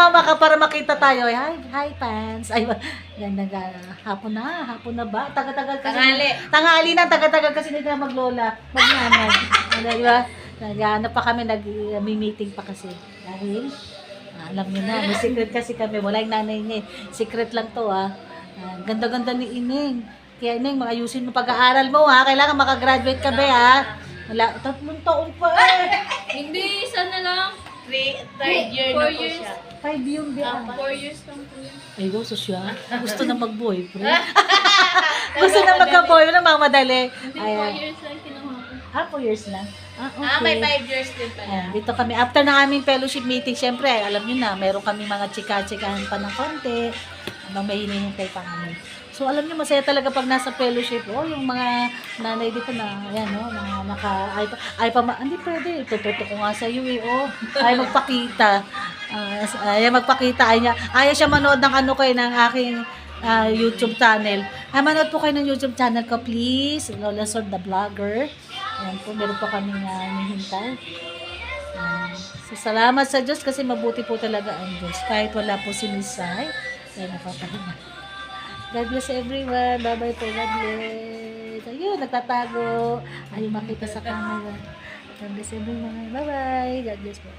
sumama ka para makita tayo. Ay, hi, hi, fans. Ay, yan, nag, hapon na, hapon na ba? Taga-tagal kasi. Tanghali. Tanghali na, taga-tagal kasi nila maglola, magnanay. ano, di ba? Nag, ano pa kami, nag-meeting pa kasi. Dahil, ah, alam niyo na, may secret kasi kami. Wala yung nanay niya. eh. Secret lang to, ah. Ah, ganda-ganda ni Ining. Kaya Ining, maayusin mo pag-aaral mo, ha? Kailangan makagraduate ka, be, ha? Wala, tatlong taon pa, eh. Hindi, isa na lang. Three, third year Four na po years. siya. Five yung, ah. Four years lang po yun. Ay, gusto siya. Gusto na mag-boyfriend. gusto na magka-boyfriend, nagmamadali. Hindi, Ay, four ah. years lang kinuha ko. Ah, four years lang. Ah, okay. Ah, may five years din pala. Ayan, dito kami. After na aming fellowship meeting, syempre, alam niyo na, meron kami mga chika-chikahan pa ng konti. Habang may hinihintay pa kami. So, alam niyo, masaya talaga pag nasa fellowship. Oh, yung mga nanay dito na, ayan, no, na naka, ay, pa, ay pa, ma- hindi pwede. Tututo ko nga sa iyo, eh, oh. Ay magpakita. Ah, ay magpakita. Ay, niya, ayaw siya manood ng ano kayo, ng aking ah, YouTube channel. Ay, manood po kayo ng YouTube channel ko, please. Lola Sor the Vlogger. Ayan po, meron pa kami nga hinihintay. Ayan. So, salamat sa Diyos kasi mabuti po talaga ang Diyos. Kahit wala po si Miss Sai, ay napapahinga. God bless everyone. Bye-bye po. God bless. Ayun, nagtatago. Ayaw makita sa camera. God bless everyone. Bye-bye. God bless po.